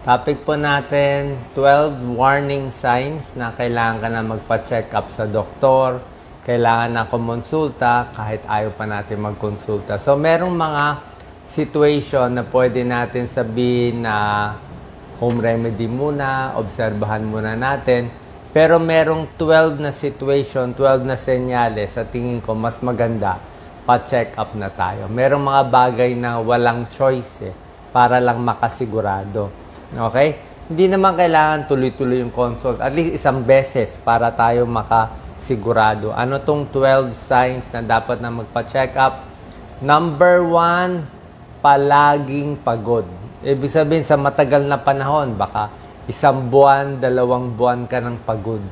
Topic po natin, 12 warning signs na kailangan ka na magpa-check up sa doktor, kailangan na kumonsulta kahit ayaw pa natin magkonsulta. So, merong mga situation na pwede natin sabihin na home remedy muna, obserbahan muna natin. Pero merong 12 na situation, 12 na senyales sa tingin ko mas maganda pa-check up na tayo. Merong mga bagay na walang choice eh, para lang makasigurado. Okay? Hindi naman kailangan tuloy-tuloy yung consult. At least isang beses para tayo makasigurado. Ano tong 12 signs na dapat na magpa-check up? Number one, palaging pagod. Ibig sabihin, sa matagal na panahon, baka isang buwan, dalawang buwan ka ng pagod.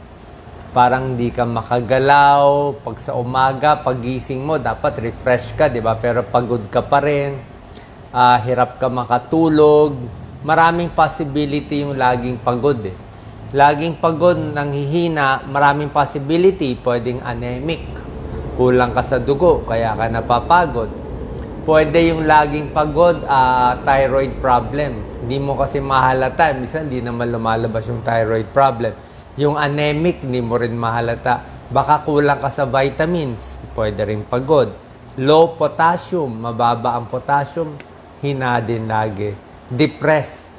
Parang di ka makagalaw. Pag sa umaga, pagising mo, dapat refresh ka, di ba? Pero pagod ka pa rin. Ah, hirap ka makatulog. Maraming possibility yung laging pagod eh. Laging pagod, nanghihina, maraming possibility. Pwedeng anemic. Kulang ka sa dugo, kaya ka napapagod. Pwede yung laging pagod, ah, thyroid problem. Hindi mo kasi mahalata. Minsan, hindi naman lumalabas yung thyroid problem. Yung anemic, hindi mo rin mahalata. Baka kulang ka sa vitamins. Pwede rin pagod. Low potassium, mababa ang potassium, hina din lagi. Depressed,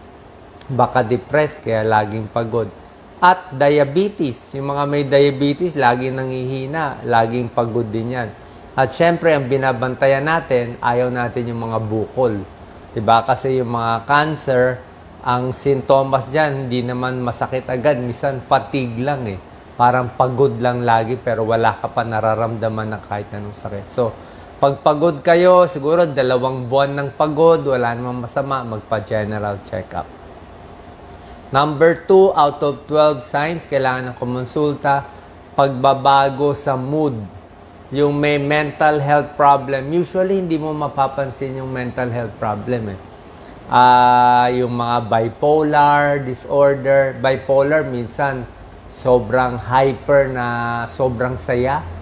baka depressed kaya laging pagod. At diabetes, yung mga may diabetes, laging nangihina, laging pagod din yan. At syempre, ang binabantayan natin, ayaw natin yung mga bukol. 'Di ba? Kasi yung mga cancer, ang sintomas dyan, hindi naman masakit agad. Minsan, fatigue lang eh. Parang pagod lang lagi, pero wala ka pa nararamdaman na kahit anong sakit. So, pag pagod kayo, siguro dalawang buwan ng pagod, wala namang masama, magpa-general check-up. Number 2, out of 12 signs, kailangan ng kumonsulta, pagbabago sa mood. Yung may mental health problem, usually hindi mo mapapansin yung mental health problem eh. Ah, yung mga bipolar disorder, bipolar minsan sobrang hyper na sobrang saya.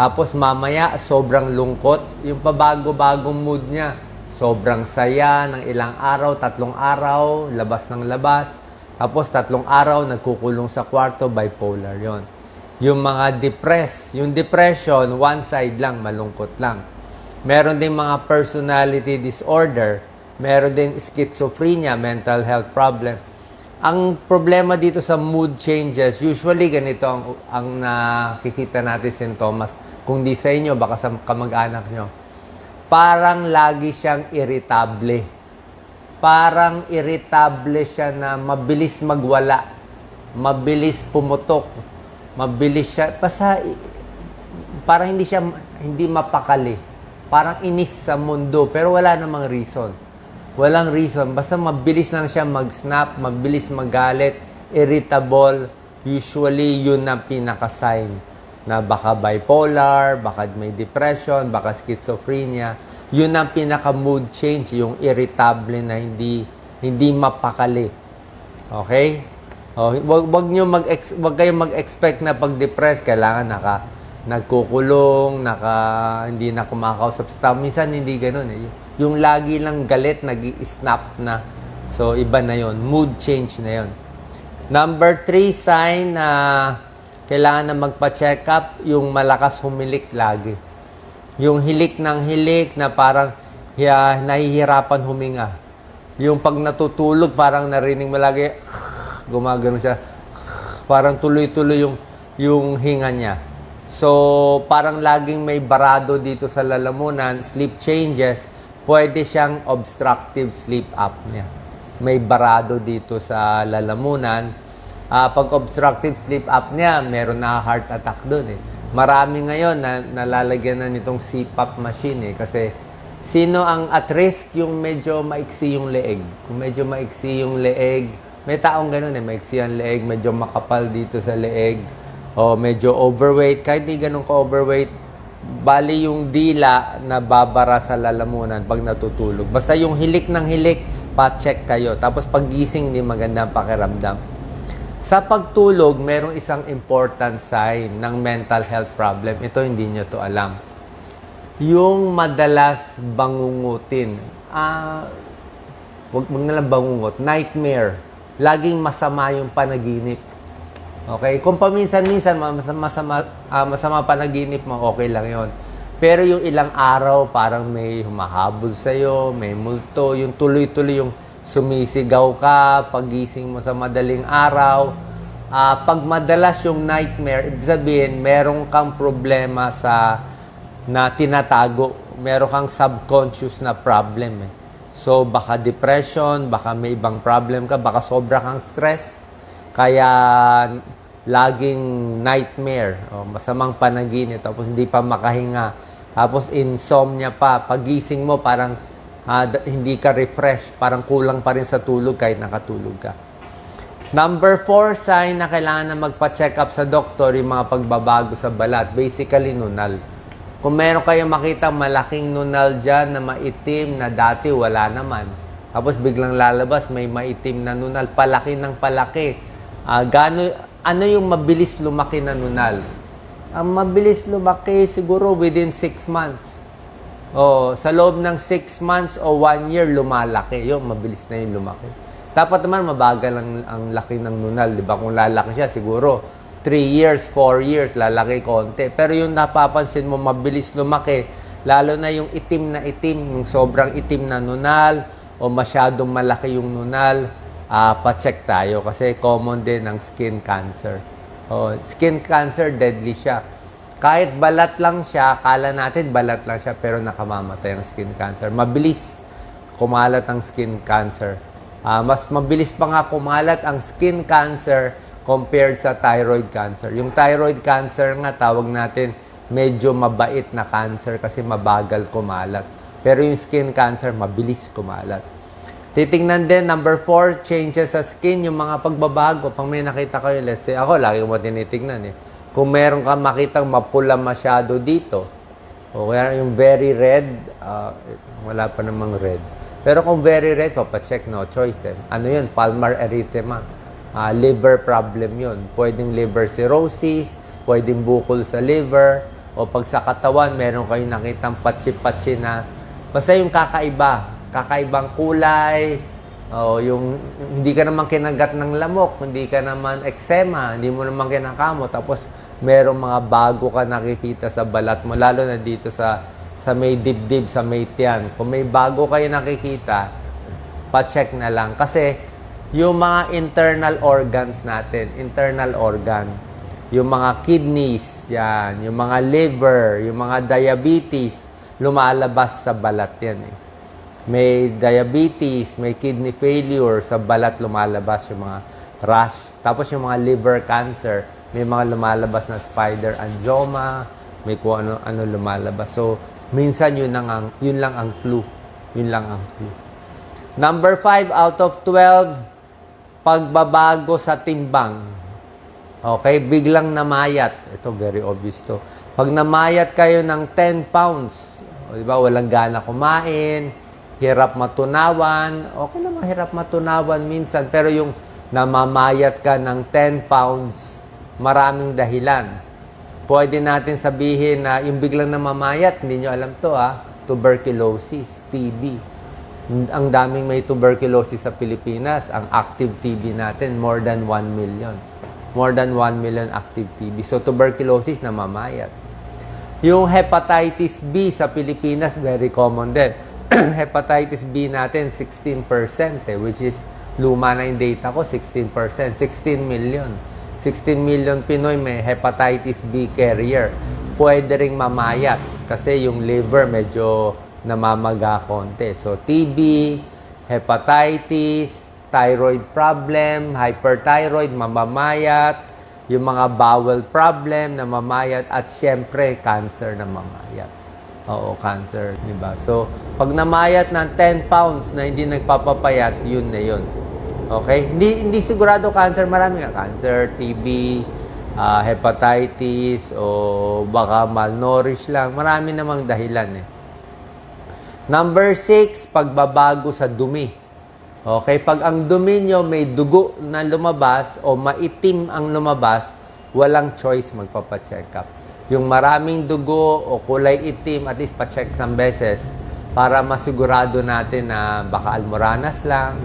Tapos mamaya sobrang lungkot, yung pabago-bagong mood niya. Sobrang saya ng ilang araw, tatlong araw, labas ng labas. Tapos tatlong araw nagkukulong sa kwarto, bipolar yon. Yung mga depressed, yung depression, one side lang, malungkot lang. Meron din mga personality disorder, meron din schizophrenia, mental health problem. Ang problema dito sa mood changes, usually ganito ang, ang nakikita natin sintomas. Kung di sa inyo, baka sa kamag-anak nyo. Parang lagi siyang irritable. Parang irritable siya na mabilis magwala. Mabilis pumutok. Mabilis siya. Basta, parang hindi siya, hindi mapakali. Parang inis sa mundo. Pero wala namang reason. Walang reason. Basta mabilis lang siya mag-snap, mabilis magalit, irritable. Usually, yun ang pinaka-sign na baka bipolar, baka may depression, baka schizophrenia. Yun ang pinaka-mood change, yung irritable na hindi hindi mapakali. Okay? Oh, wag wag niyo mag wag kayong mag-expect na pag depressed kailangan naka nagkukulong, naka hindi na kumakausap sa. Minsan hindi ganoon eh. Yung lagi lang galit, nag-snap na. So iba na 'yon, mood change na 'yon. Number three sign na kailangan na magpa-check up, yung malakas humilik lagi. Yung hilik ng hilik na parang ya, nahihirapan huminga. Yung pag natutulog, parang narinig mo lagi, gumagano siya. Parang tuloy-tuloy yung, yung hinga niya. So, parang laging may barado dito sa lalamunan, sleep changes, pwede siyang obstructive sleep apnea. May barado dito sa lalamunan. Ah, pag obstructive sleep apnea, meron na heart attack doon eh. Marami ngayon na nalalagyan na nitong CPAP machine eh kasi sino ang at risk yung medyo maiksi yung leeg. Kung medyo maiksi yung leeg, may taong ganun eh, maiksi ang leeg, medyo makapal dito sa leeg, o medyo overweight, kahit di ganun ka-overweight, bali yung dila na babara sa lalamunan pag natutulog. Basta yung hilik ng hilik, pa-check kayo. Tapos paggising, hindi maganda ang pakiramdam. Sa pagtulog, merong isang important sign ng mental health problem. Ito hindi nyo to alam. Yung madalas bangungutin. Ah, wag wag na lang bangungot, nightmare. Laging masama yung panaginip. Okay? Kung paminsan-minsan ma- masama, masama, ah, masama panaginip mo, okay lang yon. Pero yung ilang araw, parang may humahabol sa'yo, may multo, yung tuloy-tuloy yung sumisigaw ka, pagising mo sa madaling araw. Ah, pag madalas yung nightmare, ibig sabihin, meron kang problema sa na tinatago. Meron kang subconscious na problem eh. So, baka depression, baka may ibang problem ka, baka sobra kang stress. Kaya, laging nightmare, o masamang panaginip, tapos hindi pa makahinga, tapos insomnia pa, pagising mo parang d- hindi ka refresh, parang kulang pa rin sa tulog kahit nakatulog ka. Number four sign na kailangan na magpa-check up sa doktor yung mga pagbabago sa balat. Basically, nunal. Kung meron kayong makita malaking nunal dyan na maitim na dati wala naman. Tapos biglang lalabas may maitim na nunal. Palaki ng palaki. Ah, gaano, ano yung mabilis lumaki na nunal? Ang mabilis lumaki siguro within 6 months. Oh, sa loob ng 6 months o 1 year lumalaki. Yung mabilis na yung lumaki. Dapat naman mabagal ang, ang laki ng nunal, 'di ba? Kung lalaki siya siguro 3 years, 4 years lalaki konti. Pero yung napapansin mo mabilis lumaki, lalo na yung itim na itim, yung sobrang itim na nunal o masyadong malaki yung nunal, ah pa-check tayo kasi common din ang skin cancer. Oh, skin cancer deadly siya. Kahit balat lang siya, kala natin balat lang siya pero nakamamatay ang skin cancer. Mabilis kumalat ang skin cancer. Ah, mas mabilis pa nga kumalat ang skin cancer compared sa thyroid cancer. Yung thyroid cancer nga tawag natin medyo mabait na cancer kasi mabagal kumalat. Pero yung skin cancer mabilis kumalat. Titingnan din, number four, changes sa skin, yung mga pagbabago. Pag may nakita kayo, let's say, ako, lagi mo tinitingnan eh. Kung meron ka makitang mapula masyado dito, o kaya yung very red, ah, wala pa namang red. Pero kung very red, papacheck, no choice eh. Ano yun? Palmar erythema. Ah, liver problem yun. Pwedeng liver cirrhosis, pwedeng bukol sa liver, o pag sa katawan, meron kayong nakitang patsi-patsi na, basta yung kakaiba, kakaibang kulay, o yung hindi ka naman kinagat ng lamok, hindi ka naman eczema, hindi mo naman kinakamo, tapos merong mga bago ka nakikita sa balat mo, lalo na dito sa sa may dibdib, sa may tiyan. Kung may bago kayo nakikita, pa-check na lang. Kasi yung mga internal organs natin, internal organ, yung mga kidneys, yan, yung mga liver, yung mga diabetes, lumalabas sa balat yan eh. May diabetes, may kidney failure, sa balat lumalabas yung mga rash. Tapos yung mga liver cancer, may mga lumalabas na spider angioma, may kung ano, ano lumalabas. So, minsan yun, lang ang, yun lang ang clue. Yun lang ang clue. Number 5 out of 12, pagbabago sa timbang. Okay, biglang namayat. Ito, very obvious to. Pag namayat kayo ng 10 pounds, di ba, walang gana kumain, hirap matunawan, okay naman hirap matunawan minsan, pero yung namamayat ka ng 10 pounds, maraming dahilan. Pwede natin sabihin na yung biglang namamayat, hindi nyo alam to ha, tuberculosis, TB. Ang daming may tuberculosis sa Pilipinas. Ang active TB natin, more than 1 million. More than 1 million active TB. So, tuberculosis namamayat. Yung hepatitis B sa Pilipinas, very common din. hepatitis B natin, 16% eh, which is luma na yung data ko, 16%. 16 million. 16 million Pinoy may hepatitis B carrier. Pwede ring mamayat kasi yung liver medyo namamaga konti. So, TB, hepatitis, thyroid problem, hyperthyroid, mamamayat, yung mga bowel problem na mamayat, at syempre, cancer na mamayat. Oo, cancer, di ba? So, pag namayat ng 10 pounds na hindi nagpapapayat, yun na yun. Okay? Hindi, hindi sigurado cancer. Marami nga cancer, TB, ah, hepatitis, o baka malnourished lang. Marami namang dahilan eh. Number six, pagbabago sa dumi. Okay, pag ang dumi nyo may dugo na lumabas o maitim ang lumabas, walang choice magpapacheck up. Yung maraming dugo o kulay itim, at least pa-check isang beses. para masigurado natin na baka almoranas lang,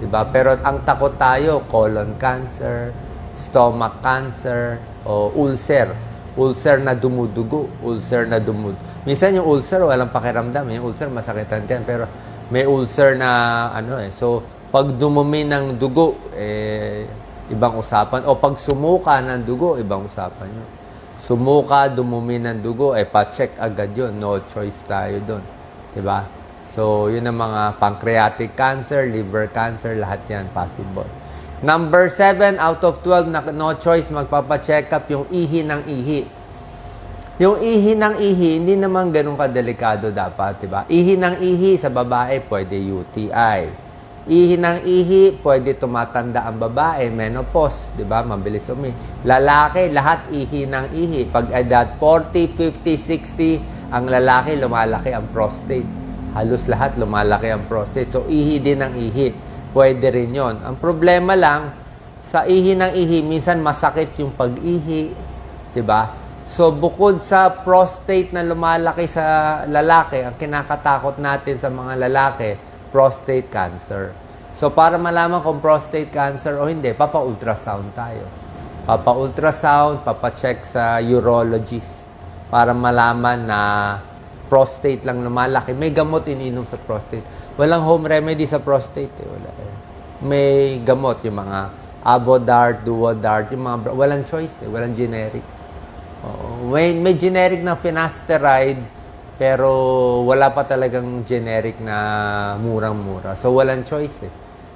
'di ba? Pero ang takot tayo colon cancer, stomach cancer o ulcer. Ulcer na dumudugo, ulcer na dumud. Minsan yung ulcer walang pakiramdam, yung ulcer masakitan din pero may ulcer na ano eh. So pag dumumi ng dugo eh ibang usapan o pag sumuka ng dugo ibang usapan yun. Sumuka, dumumi ng dugo, eh pa-check agad yun. No choice tayo doon. 'Di ba? So, yun ang mga pancreatic cancer, liver cancer, lahat yan possible. Number 7 out of 12 na no choice magpapa-check up yung ihi ng ihi. Yung ihi ng ihi, hindi naman ganun kadelikado dapat, 'di ba? Ihi ng ihi sa babae pwede UTI. Ihi ng ihi, pwede tumatanda ang babae, menopause, 'di ba? Mabilis umi. Lalaki, lahat ihi ng ihi. Pag edad 40, 50, 60, ang lalaki lumalaki ang prostate. Halos lahat lumalaki ang prostate. So ihi din ng ihi. Pwede rin 'yon. Ang problema lang sa ihi ng ihi, minsan masakit yung pag-ihi, ba? So bukod sa prostate na lumalaki sa lalaki, ang kinakatakot natin sa mga lalaki, prostate cancer. So para malaman kung prostate cancer o hindi, papa-ultrasound tayo. Papa-ultrasound, papa-check sa urologist para malaman na prostate lang lumalaki. May gamot ininom sa prostate. Walang home remedy sa prostate. Eh. Wala, eh. May gamot, yung mga Avodart, Duodart, yung mga, walang choice, eh. walang generic. Oo. May, may generic na finasteride, pero wala pa talagang generic na murang-mura. So, walang choice eh.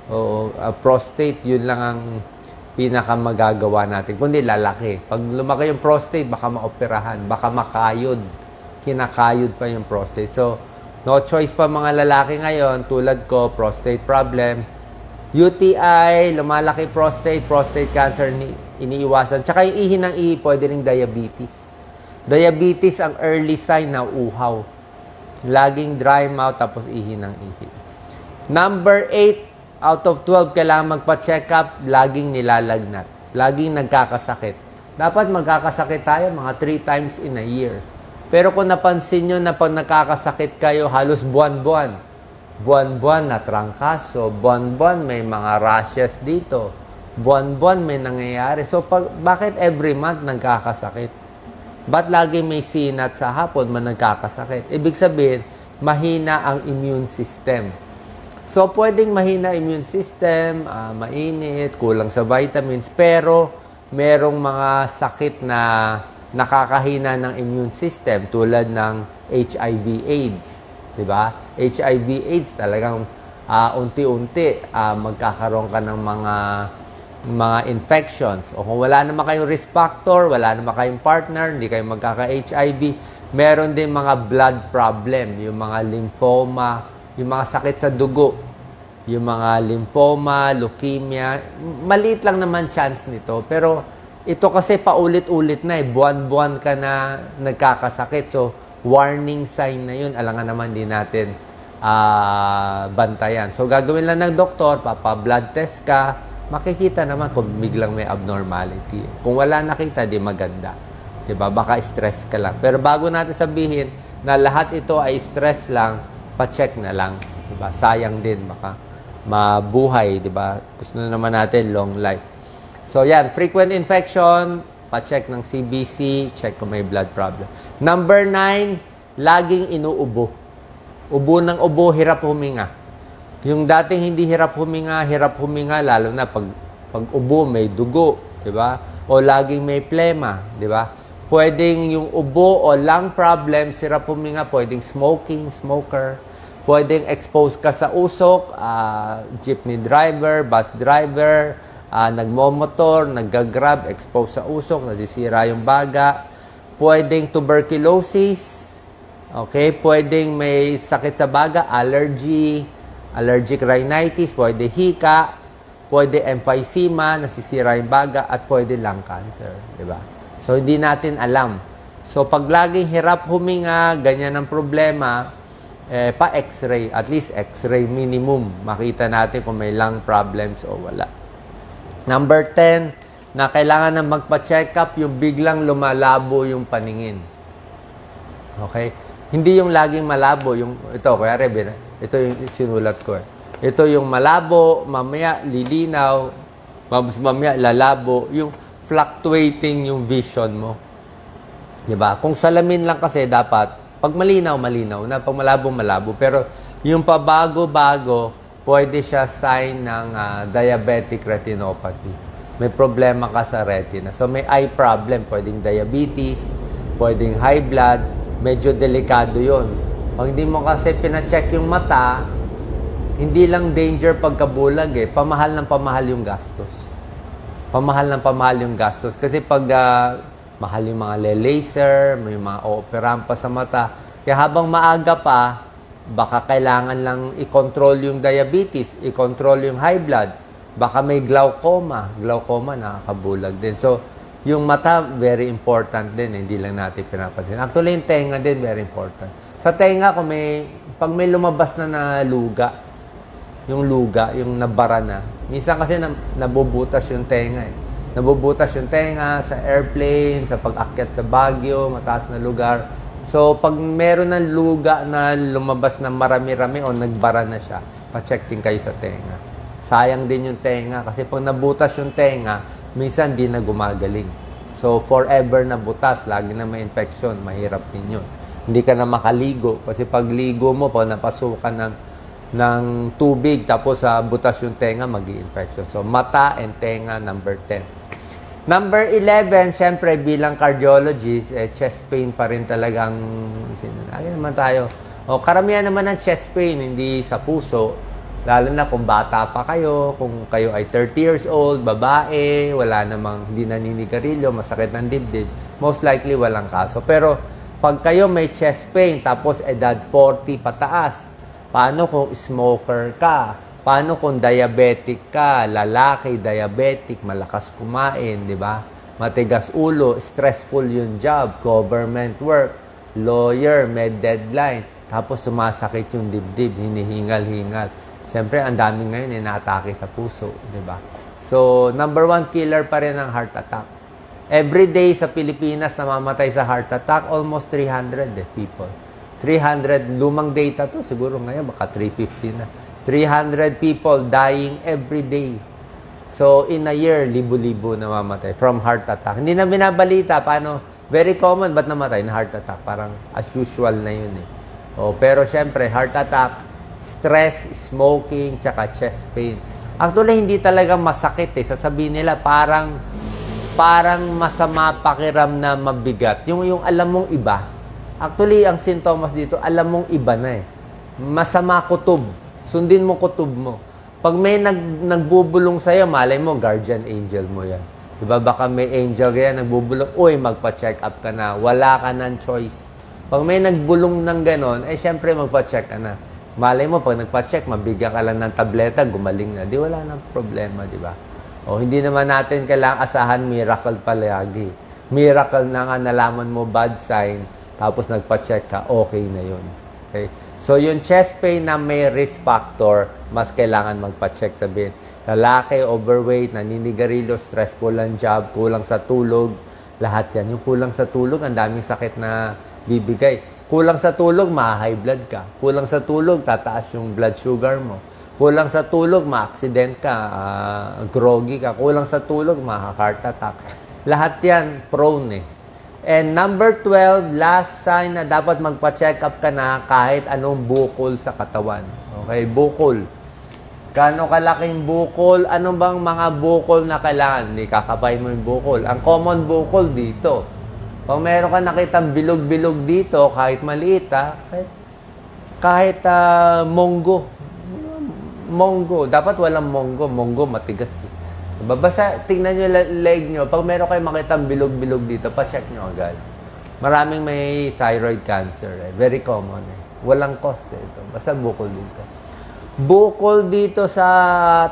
Oo, uh, prostate, yun lang ang pinakamagagawa natin. Kundi lalaki. Pag lumaki yung prostate, baka maoperahan, baka makayod. Kinakayod pa yung prostate. So, no choice pa mga lalaki ngayon, tulad ko, prostate problem, UTI, lumalaki prostate, prostate cancer, ni, iniiwasan. Tsaka yung ihi ng ihi, pwede ring diabetes. Diabetes ang early sign na uhaw. Laging dry mouth, tapos ihi ng ihi. Number 8, out of 12, kailangan magpa-check up, laging nilalagnat. Laging nagkakasakit. Dapat magkakasakit tayo mga 3 times in a year. Pero kung napansin nyo na pag nakakasakit kayo, halos buwan-buwan, buwan-buwan na trangkaso, buwan-buwan may mga rashes dito, buwan-buwan may nangyayari. So, pag, bakit every month nagkakasakit? Ba't lagi may sinat sa hapon man nagkakasakit? Ibig sabihin, mahina ang immune system. So, pwedeng mahina immune system, ah, mainit, kulang sa vitamins, pero merong mga sakit na nakakahina ng immune system tulad ng HIV AIDS, 'di ba? HIV AIDS talagang ah, unti-unti ah, magkakaroon ka ng mga mga infections. O kung wala naman kayong risk factor, wala naman kayong partner, hindi kayo magkaka-HIV, meron din mga blood problem, yung mga lymphoma, yung mga sakit sa dugo, yung mga lymphoma, leukemia, maliit lang naman chance nito. Pero ito kasi paulit-ulit na eh. Buwan-buwan ka na nagkakasakit. So, warning sign na yun. Alangan naman din natin ah, bantayan. So, gagawin lang ng doktor, papa-blood test ka, makikita naman kung biglang may abnormality. Kung wala nakita, di maganda. 'Di ba? Baka stress ka lang. Pero bago natin sabihin na lahat ito ay stress lang, pa-check na lang, 'di ba? Sayang din baka mabuhay, 'di ba? Gusto na naman natin long life. So yan, frequent infection, pa-check ng CBC, check kung may blood problem. Number nine, laging inuubo. Ubo ng ubo, hirap huminga. Yung dating hindi hirap huminga, hirap huminga, lalo na pag, pag ubo, may dugo, di ba? O laging may plema, di ba? Pwedeng yung ubo o lung problem, hirap huminga, pwedeng smoking, smoker, pwedeng expose ka sa usok, ah, jeepney driver, bus driver, ah, nagmomotor, naggagrab, expose sa usok, nasisira yung baga, pwedeng tuberculosis, Okay, pwedeng may sakit sa baga, allergy, allergic rhinitis, pwede hika, pwede emphysema, nasisira yung baga, at pwede lung cancer, di ba? So, hindi natin alam. So, pag laging hirap huminga, ganyan ang problema, eh, pa-x-ray, at least x-ray minimum, makita natin kung may lung problems o wala. Number 10, na kailangan na magpa-check up yung biglang lumalabo yung paningin. Okay? Hindi yung laging malabo, yung ito, kaya bin- ito yung sinulat ko eh. Ito yung malabo, mamaya lilinaw, mamaya lalabo, yung fluctuating yung vision mo. 'Di ba? Kung salamin lang kasi dapat pag malinaw malinaw na, pag malabo malabo, pero yung pabago-bago, pwede siya sign ng ah, diabetic retinopathy. May problema ka sa retina. So may eye problem, pwedeng diabetes, pwedeng high blood, medyo delikado 'yon. Pag hindi mo kasi pina-check yung mata, hindi lang danger pagkabulag eh, pamahal ng pamahal yung gastos pamahal ng pamahal yung gastos. Kasi pag ah, mahal yung mga le-laser, may mga operahan pa sa mata, kaya habang maaga pa, baka kailangan lang i-control yung diabetes, i-control yung high blood, baka may glaucoma. Glaucoma, nakakabulag din. So, yung mata, very important din. Hindi lang natin pinapansin. Actually, yung tenga din, very important. Sa tenga, kung may, pag may lumabas na na luga, yung luga, yung nabara na. Minsan kasi na, nabubutas yung tenga eh. Nabubutas yung tenga sa airplane, sa pag-akyat sa Baguio, mataas na lugar. So, pag meron ng luga na lumabas na marami-rami o nagbara na siya, pa-check din kayo sa tenga. Sayang din yung tenga kasi pag nabutas yung tenga, minsan di na gumagaling. So, forever na butas, lagi na may infection, mahirap din yun. Hindi ka na makaligo kasi pag ligo mo, pag napasukan ng ng tubig tapos sa butas yung tenga mag infection So mata and tenga number 10. Number 11, syempre bilang cardiologist, eh, chest pain pa rin talagang lagi naman tayo. O karamihan naman ng chest pain hindi sa puso. Lalo na kung bata pa kayo, kung kayo ay 30 years old, babae, wala namang hindi naninigarilyo, masakit ng dibdib, most likely walang kaso. Pero pag kayo may chest pain tapos edad 40 pataas, Paano kung smoker ka? Paano kung diabetic ka? Lalaki, diabetic, malakas kumain, di ba? Matigas ulo, stressful yung job, government work, lawyer, med deadline. Tapos sumasakit yung dibdib, hinihingal-hingal. Siyempre, ang daming ngayon inaatake sa puso, di ba? So, number one killer pa rin ang heart attack. Every day sa Pilipinas namamatay sa heart attack, almost 300 eh, people. 300, lumang data to, siguro ngayon baka 350 na. 300 people dying every day. So, in a year, libo-libo namamatay from heart attack. Hindi na binabalita, paano, very common, ba't namatay na heart attack? Parang as usual na yun eh. Oh, pero syempre, heart attack, stress, smoking, tsaka chest pain. Actually, hindi talaga masakit eh. Sasabihin nila, parang, parang masama pakiram na mabigat. Yung, yung alam mong iba, Actually, ang sintomas dito, alam mong iba na eh. Masama kutob. Sundin mo kutob mo. Pag may nag, nagbubulong sa'yo, malay mo, guardian angel mo yan. Diba? Baka may angel kaya nagbubulong, uy, magpa-check up ka na. Wala ka ng choice. Pag may nagbulong ng ganon, eh, syempre magpa-check ka na. Malay mo, pag nagpa-check, mabigyan ka lang ng tableta, gumaling na. Di wala nang problema, di ba? O, hindi naman natin kailangang asahan miracle palagi. Miracle na nga nalaman mo bad sign, tapos nagpa-check ka, okay na yun. Okay? So, yung chest pain na may risk factor, mas kailangan magpa-check sabihin. Lalaki, overweight, naninigarilyo, stressful ang job, kulang sa tulog, lahat yan. Yung kulang sa tulog, ang daming sakit na bibigay. Kulang sa tulog, ma-high blood ka. Kulang sa tulog, tataas yung blood sugar mo. Kulang sa tulog, ma-accident ka, uh, groggy ka. Kulang sa tulog, ma-heart attack. Lahat yan, prone eh. And number 12, last sign na dapat magpa-check up ka na kahit anong bukol sa katawan. Okay, bukol. Kano kalaking bukol? Ano bang mga bukol na kailangan? Hindi kakabay mo yung bukol. Ang common bukol dito. Pag meron ka nakitang bilog-bilog dito, kahit maliit ha, kahit, kahit uh, monggo. Monggo. Dapat walang monggo. Monggo matigas. Diba? Basta tingnan nyo leg nyo. Pag meron kayo makita bilog-bilog dito, pa-check nyo agad. Maraming may thyroid cancer. Eh. Very common. Eh. Walang cost eh, ito. Basta bukol dito. Bukol dito sa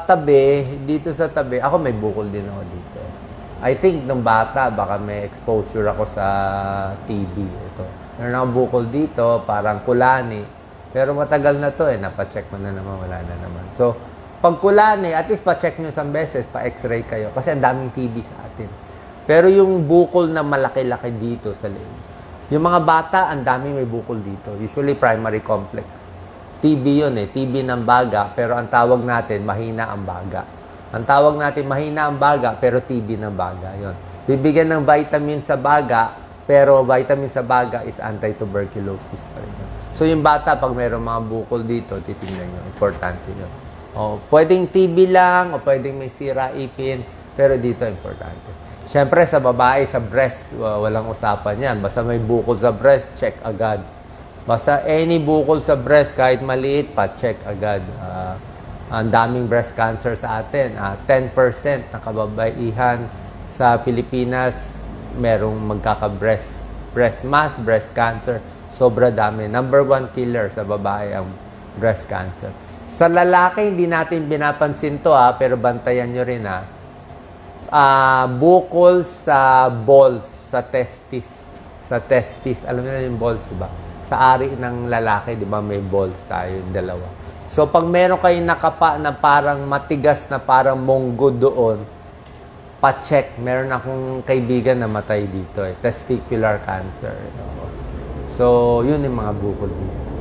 tabi, dito sa tabi. Ako may bukol din ako dito. I think nung bata, baka may exposure ako sa TB. Ito. Meron akong bukol dito, parang kulani. Pero matagal na to eh. Napacheck mo na naman, wala na naman. So, pag kulani, at least pa-check nyo isang beses, pa-x-ray kayo. Kasi ang daming TB sa atin. Pero yung bukol na malaki-laki dito sa leeg, Yung mga bata, ang dami may bukol dito. Usually primary complex. TB yun eh, TB ng baga, pero ang tawag natin, mahina ang baga. Ang tawag natin, mahina ang baga, pero TB ng baga. Yun. Bibigyan ng vitamin sa baga, pero vitamin sa baga is anti-tuberculosis pa rin. So yung bata, pag mayroong mga bukol dito, titingnan nyo. Importante yun. O, pwedeng TB lang, o pwedeng may sira ipin, pero dito importante. Siyempre, sa babae, sa breast, wa- walang usapan yan. Basta may bukol sa breast, check agad. Basta any bukol sa breast, kahit maliit pa, check agad. Ah, ang daming breast cancer sa atin. Ah, 10% ng kababaihan sa Pilipinas merong magkaka-breast breast mass, breast cancer. Sobra dami. Number one killer sa babae ang breast cancer. Sa lalaki, hindi natin binapansin to ha, pero bantayan nyo rin ha. Ah, bukol sa balls, sa testis. Sa testis. Alam niyo na yung balls, di ba? Sa ari ng lalaki, di ba, may balls tayo, dalawa. So, pag meron kayong nakapa na parang matigas na parang monggo doon, pa-check. Meron akong kaibigan na matay dito eh. Testicular cancer. So, yun yung mga bukol dito.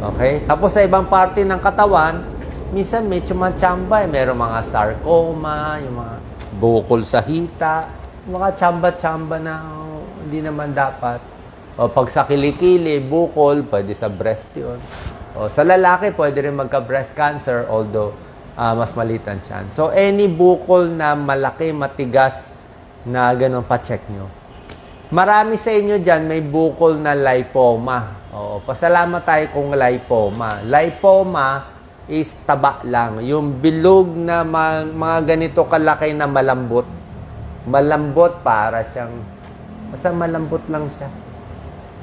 Okay? Tapos sa ibang parte ng katawan, minsan may tsumachamba eh. Meron mga sarcoma, yung mga bukol sa hita, mga tsamba-tsamba na hindi naman dapat. O pag sa kilikili, bukol, pwede sa breast yun. O sa lalaki, pwede rin magka-breast cancer, although ah, mas maliit ang. So, any bukol na malaki, matigas, na ganun, pa-check nyo. Marami sa inyo dyan may bukol na lipoma. Oo, pasalamat tayo kung lipoma. Lipoma is taba lang. Yung bilog na ma- mga ganito kalaki na malambot. Malambot para siyang, basta malambot lang siya.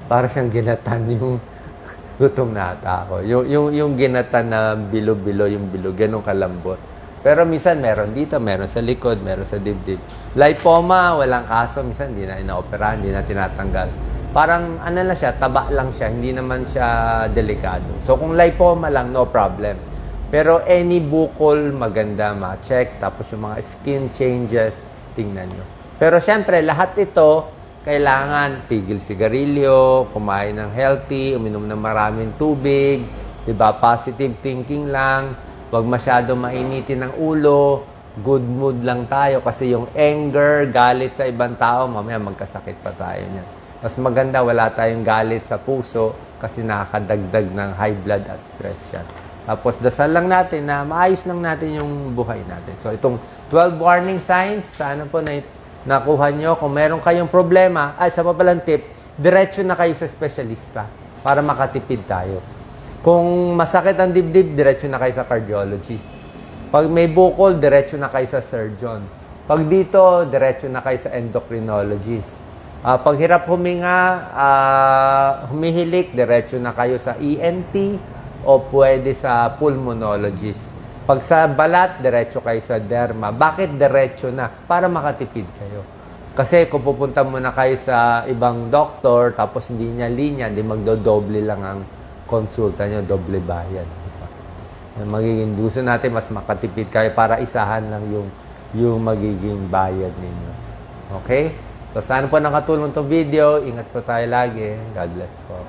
Para siyang ginatan yung gutom na ata ako. Yung, yung, yung ginatan na bilo-bilo, yung bilog, ganun kalambot. Pero minsan meron dito, meron sa likod, meron sa dibdib. Lipoma, walang kaso. Minsan hindi na inaoperahan, hindi na tinatanggal. Parang ano lang siya, taba lang siya, hindi naman siya delikado. So kung lipoma lang, no problem. Pero any bukol, maganda ma-check. Tapos yung mga skin changes, tingnan nyo. Pero syempre, lahat ito, kailangan tigil sigarilyo, kumain ng healthy, uminom ng maraming tubig, 'di ba? Positive thinking lang, Huwag masyado mainitin ng ulo, good mood lang tayo kasi yung anger, galit sa ibang tao, mamaya magkasakit pa tayo niyan. Mas maganda wala tayong galit sa puso kasi nakakadagdag ng high blood at stress yan. Tapos dasal lang natin na maayos lang natin yung buhay natin. So itong 12 warning signs, sana po na nakuha nyo. Kung meron kayong problema, ay sa pa palang tip, diretso na kayo sa espesyalista para makatipid tayo. Kung masakit ang dibdib, diretso na kayo sa cardiologist. Pag may bukol, diretso na kayo sa surgeon. Pag dito, diretso na kayo sa endocrinologist. Ah, pag hirap huminga, ah, humihilik, diretso na kayo sa ENT o pwede sa pulmonologist. Pag sa balat, diretso kayo sa derma. Bakit diretso na? Para makatipid kayo. Kasi kung pupunta muna kayo sa ibang doktor, tapos hindi niya linya, hindi magdodoble lang ang konsulta niyo, doble bayad. di ba? Yung magiging gusto natin, mas makatipid kayo para isahan lang yung, yung magiging bayad ninyo. Okay? So, sana po nakatulong to video. Ingat po tayo lagi. God bless po.